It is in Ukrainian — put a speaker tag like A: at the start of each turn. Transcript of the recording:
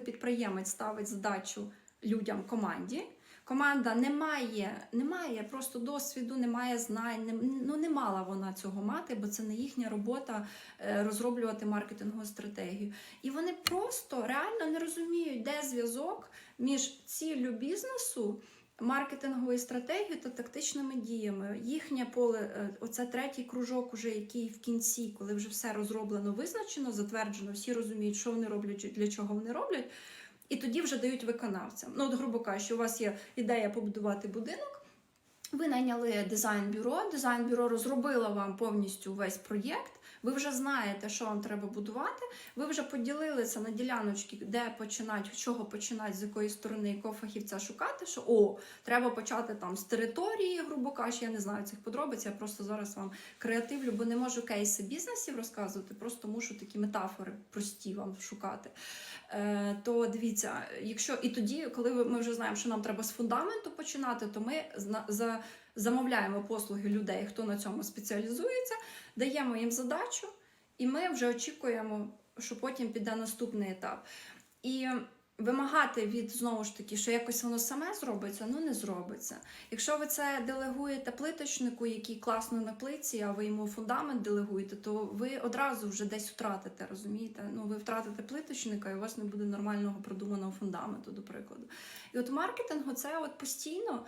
A: підприємець ставить задачу людям команді. Команда не має, не має просто досвіду, не має знань, не, ну не мала вона цього мати, бо це не їхня робота е, розроблювати маркетингову стратегію. І вони просто реально не розуміють, де зв'язок між ціллю бізнесу, маркетинговою стратегією та тактичними діями. Їхнє поле, е, оце третій кружок, уже який в кінці, коли вже все розроблено, визначено, затверджено, всі розуміють, що вони роблять, для чого вони роблять. І тоді вже дають виконавцям. Ну, от, грубо кажучи, у вас є ідея побудувати будинок. Ви найняли дизайн-бюро, дизайн-бюро розробило вам повністю весь проєкт. Ви вже знаєте, що вам треба будувати. Ви вже поділили це на діляночки, де починати, чого починати, з якої сторони, якого фахівця шукати. Що о, треба почати там з території, грубо кажучи, я не знаю цих подробиць. Я просто зараз вам креативлю, бо не можу кейси бізнесів розказувати, просто мушу такі метафори прості вам шукати. Е, то дивіться, якщо і тоді, коли ми вже знаємо, що нам треба з фундаменту починати, то ми за, замовляємо послуги людей, хто на цьому спеціалізується, даємо їм задачу, і ми вже очікуємо, що потім піде наступний етап. І вимагати від знову ж таки, що якось воно саме зробиться, ну не зробиться. Якщо ви це делегуєте плиточнику, який класно на плиці, а ви йому фундамент делегуєте, то ви одразу вже десь втратите, розумієте? Ну ви втратите плиточника, і у вас не буде нормального продуманого фундаменту, до прикладу. І от маркетингу це от постійно